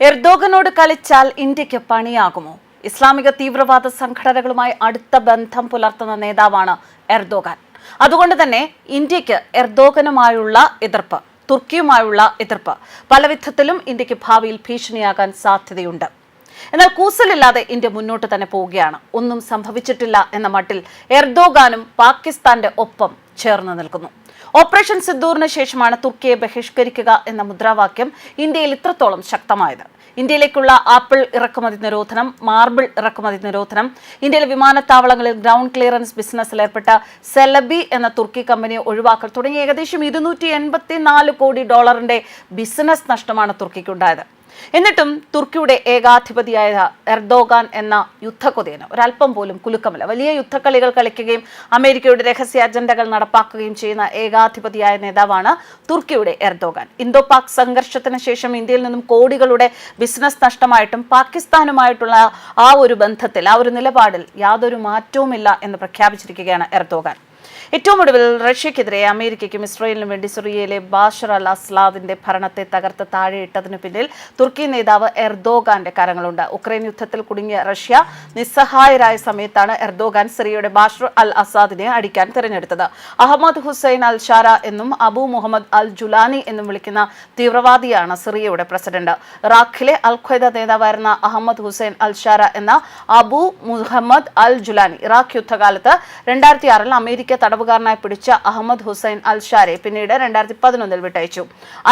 എർദോഗനോട് കളിച്ചാൽ ഇന്ത്യയ്ക്ക് പണിയാകുമോ? ഇസ്ലാമിക തീവ്രവാദ സംഘടനകളുമായി അടുത്ത ബന്ധം പുലർത്തുന്ന നേതാവാണ് എർദോഗാൻ. അതുകൊണ്ട് തന്നെ ഇന്ത്യയ്ക്ക് എർദോഗനുമായുള്ള എതിർപ്പ് തുർക്കിയുമായുള്ള എതിർപ്പ് പലവിധത്തിലും ഇന്ത്യയ്ക്ക് ഭാവിയിൽ ഭീഷണിയാകാൻ സാധ്യതയുണ്ട്. എന്നാൽ കൂസലില്ലാതെ ഇന്ത്യ മുന്നോട്ട് തന്നെ പോവുകയാണ്. ഒന്നും സംഭവിച്ചിട്ടില്ല എന്ന മട്ടിൽ എർദോഗാനും പാകിസ്ഥാന്റെ ഒപ്പം ചേർന്ന് നിൽക്കുന്നു. ഓപ്പറേഷൻ സിദ്ദൂറിന് ശേഷമാണ് തുർക്കിയെ ബഹിഷ്കരിക്കുക എന്ന മുദ്രാവാക്യം ഇന്ത്യയിൽ ഇത്രത്തോളം ശക്തമായത്. ഇന്ത്യയിലേക്കുള്ള ആപ്പിൾ ഇറക്കുമതി നിരോധനം മാർബിൾ ഇറക്കുമതി നിരോധനം ഇന്ത്യയിലെ വിമാനത്താവളങ്ങളിൽ ഗ്രൗണ്ട് ക്ലിയറൻസ് ബിസിനസ്സിൽ ഏർപ്പെട്ട സെലബി എന്ന തുർക്കി കമ്പനിയെ ഒഴിവാക്കൽ തുടങ്ങി ഏകദേശം ഇരുന്നൂറ്റി കോടി ഡോളറിന്റെ ബിസിനസ് നഷ്ടമാണ് തുർക്കിക്കുണ്ടായത്. എന്നിട്ടും തുർക്കിയുടെ ഏകാധിപതിയായ എർദോഗാൻ എന്ന യുദ്ധക്കൊതിയന് ഒരല്പം പോലും കുലുക്കമില്ല. വലിയ യുദ്ധക്കളികൾ കളിക്കുകയും അമേരിക്കയുടെ രഹസ്യ അജണ്ടകൾ നടപ്പാക്കുകയും ചെയ്യുന്ന ഏകാധിപതിയായ നേതാവാണ് തുർക്കിയുടെ എർദോഗാൻ. ഇന്തോ പാക് സംഘർഷത്തിന് ശേഷം ഇന്ത്യയിൽ നിന്നും കോടികളുടെ ബിസിനസ് നഷ്ടമായിട്ടും പാകിസ്ഥാനുമായിട്ടുള്ള ആ ഒരു ബന്ധത്തിൽ ആ ഒരു നിലപാടിൽ യാതൊരു മാറ്റവുമില്ല എന്ന് പ്രഖ്യാപിച്ചിരിക്കുകയാണ് എർദോഗാൻ. ഏറ്റവും ഒടുവിൽ റഷ്യക്കെതിരെ അമേരിക്കയ്ക്കും ഇസ്രയേലിനും വേണ്ടി സിറിയയിലെ ബാഷർ അൽ അസ്ലാദിന്റെ ഭരണത്തെ തകർത്ത് താഴെയിട്ടതിനു പിന്നിൽ തുർക്കി നേതാവ് എർദോഗാന്റെ കരങ്ങളുണ്ട്. ഉക്രൈൻ യുദ്ധത്തിൽ കുടുങ്ങിയ റഷ്യ നിസ്സഹായരായ സമയത്താണ് എർദോഗാൻ സിറിയയുടെ ബാഷർ അൽ അസാദിനെ അടിക്കാൻ തിരഞ്ഞെടുത്തത്. അഹമ്മദ് ഹുസൈൻ അൽ ഷാര എന്നും അബു മുഹമ്മദ് അൽ ജുലാനി എന്നും വിളിക്കുന്ന തീവ്രവാദിയാണ് സിറിയയുടെ പ്രസിഡന്റ്. ഇറാഖിലെ അൽ ഖ്വൈദ നേതാവായിരുന്ന അഹമ്മദ് ഹുസൈൻ അൽ ഷാര എന്ന Abu Muhammad al Julani Iraq യുദ്ധകാലത്ത് രണ്ടായിരത്തി ആറിൽ അമേരിക്ക തടവുകാരനായി പിടിച്ച അഹമ്മദ് ഹുസൈൻ അൽ ഷാരെ പിന്നീട് രണ്ടായിരത്തി പതിനൊന്നിൽ വിട്ടയച്ചു.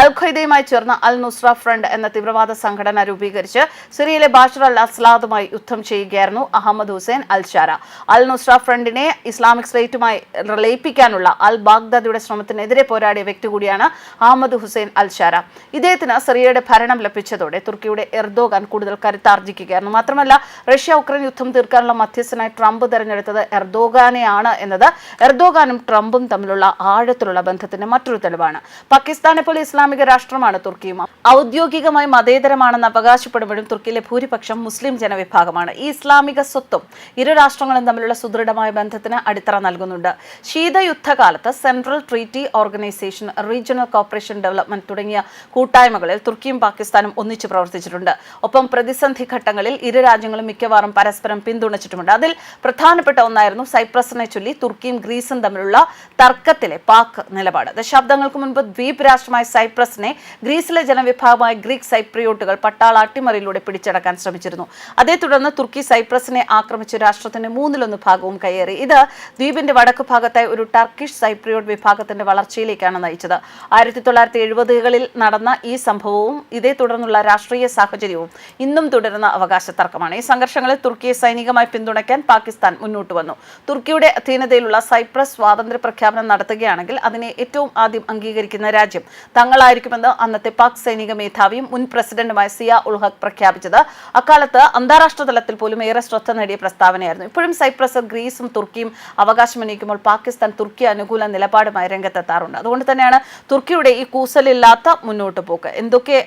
അൽ ഖൈദയുമായി ചേർന്ന അൽ നുസ്ര ഫ്രണ്ട് എന്ന തീവ്രവാദ സംഘടന രൂപീകരിച്ച് സിറിയയിലെ ബാഷർ അൽ അസ്ലാദുമായി യുദ്ധം ചെയ്യുകയായിരുന്നു Ahmed Hussein al Sharaa al Nusra ഫ്രണ്ടിനെ ഇസ്ലാമിക് സ്റ്റേറ്റുമായി ലയിപ്പിക്കാനുള്ള അൽ ബാഗ്ദാദിയുടെ ശ്രമത്തിനെതിരെ പോരാടിയ വ്യക്തി കൂടിയാണ് അഹമ്മദ് ഹുസൈൻ അൽ ഷാര ഇദ്ദേഹത്തിന് സിറിയയുടെ ഭരണം ലഭിച്ചതോടെ തുർക്കിയുടെ എർദോഗാൻ കൂടുതൽ കരുത്താർജിക്കുകയായിരുന്നു. മാത്രമല്ല റഷ്യ ഉക്രൈൻ യുദ്ധം തീർക്കാനുള്ള മധ്യസ്ഥനായി ട്രംപ് തെരഞ്ഞെടുത്തത് എർദോഗാനെയാണ് എന്നത് എർദോഗാനും ട്രംപും തമ്മിലുള്ള ആഴത്തിലുള്ള ബന്ധത്തിന്റെ മറ്റൊരു തെളിവാണ്. പാകിസ്ഥാനെ പോലെ ഇസ്ലാമിക രാഷ്ട്രമാണ് തുർക്കിയും. ഔദ്യോഗികമായി മതേതരമാണെന്ന് അവകാശപ്പെടുമ്പോഴും തുർക്കിയിലെ ഭൂരിപക്ഷം മുസ്ലിം ജനവിഭാഗമാണ്. ഈ ഇസ്ലാമിക സ്വത്തും ഇരു രാഷ്ട്രങ്ങളും തമ്മിലുള്ള സുദൃഢമായ ബന്ധത്തിന് അടിത്തറ നൽകുന്നുണ്ട്. ശീതയുദ്ധകാലത്ത് central treaty organisation regional corporation development തുടങ്ങിയ കൂട്ടായ്മകളിൽ തുർക്കിയും പാകിസ്ഥാനും ഒന്നിച്ചു പ്രവർത്തിച്ചിട്ടുണ്ട്. ഒപ്പം പ്രതിസന്ധി ഘട്ടങ്ങളിൽ ഇരു രാജ്യങ്ങളും മിക്കവാറും പരസ്പരം പിന്തുണച്ചിട്ടുമുണ്ട്. അതിൽ പ്രധാനപ്പെട്ട ഒന്നായിരുന്നു സൈപ്രസിനെ ചൊല്ലി തുർക്കിയും ഗ്രീസും തമ്മിലുള്ള തർക്കത്തിലെ പാക് നിലപാട്. ദശാബ്ദങ്ങൾക്ക് മുൻപ് ദ്വീപ് രാഷ്ട്രമായ സൈപ്രസിനെ ഗ്രീസിലെ ജനവിഭാഗമായ ഗ്രീക്ക് സൈപ്രിയോട്ടുകൾ പട്ടാള അട്ടിമറിയിലൂടെ പിടിച്ചടക്കാൻ ശ്രമിച്ചിരുന്നു. അതേ തുടർന്ന് തുർക്കി സൈപ്രസിനെ ആക്രമിച്ച് രാഷ്ട്രത്തിന്റെ മൂന്നിലൊന്ന് ഭാഗവും കയ്യേറി. ഇത് ദ്വീപിന്റെ വടക്ക് ഭാഗത്തായി ഒരു ടർക്കിഷ് സൈപ്രിയോട്ട് വിഭാഗത്തിന്റെ വളർച്ചയിലേക്കാണ് നയിച്ചത്. ആയിരത്തി തൊള്ളായിരത്തി എഴുപതുകളിൽ നടന്ന ഈ സംഭവവും ഇതേ തുടർന്നുള്ള രാഷ്ട്രീയ സാഹചര്യവും ഇന്നും തുടരുന്ന അവകാശ തർക്കമാണ്. ഈ സംഘർഷങ്ങളിൽ തുർക്കിയെ സൈനികമായി പിന്തുണയ്ക്കാൻ പാകിസ്ഥാൻ മുന്നോട്ട് വന്നു. തുർക്കിയുടെ അധീനതയിലുള്ള സൈപ്രസ് സ്വാതന്ത്ര്യ പ്രഖ്യാപനം നടത്തുകയാണെങ്കിൽ അതിനെ ഏറ്റവും ആദ്യം അംഗീകരിക്കുന്ന രാജ്യം തങ്ങളായിരിക്കുമെന്ന് അന്നത്തെ പാക് സൈനിക മേധാവിയും മുൻ പ്രസിഡന്റുമായ സിയ ഉൾഹക് പ്രഖ്യാപിച്ചത്. അക്കാലത്ത് അന്താരാഷ്ട്ര തലത്തിൽ പോലും ഏറെ ശ്രദ്ധ നേടിയ പ്രസ്താവനയായിരുന്നു. ഇപ്പോഴും സൈപ്രസ് ഗ്രീസും തുർക്കിയും അവകാശമുന്നയിക്കുമ്പോൾ പാകിസ്ഥാൻ തുർക്കി അനുകൂല നിലപാടുമായി രംഗത്തെത്താറുണ്ട്. അതുകൊണ്ട് തന്നെയാണ് തുർക്കിയുടെ ഈ കൂസലില്ലാത്ത മുന്നോട്ട് പോക്ക്. എന്തൊക്കെ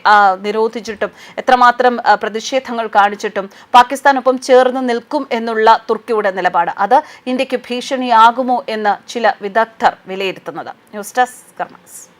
നിരോധിച്ചിട്ടും എത്രമാത്രം പ്രതിഷേധങ്ങൾ കാണിച്ചിട്ടും പാകിസ്ഥാനൊപ്പം ചേർന്ന് നിൽക്കും എന്നുള്ള തുർക്കിയുടെ നിലപാട്. അത് ഇന്ത്യയ്ക്ക് ഭീഷണിയാകുമോ എന്ന് ചില വിദഗ്ധർ വിലയിരുത്തുന്നത്. News desk കർമ്മസ്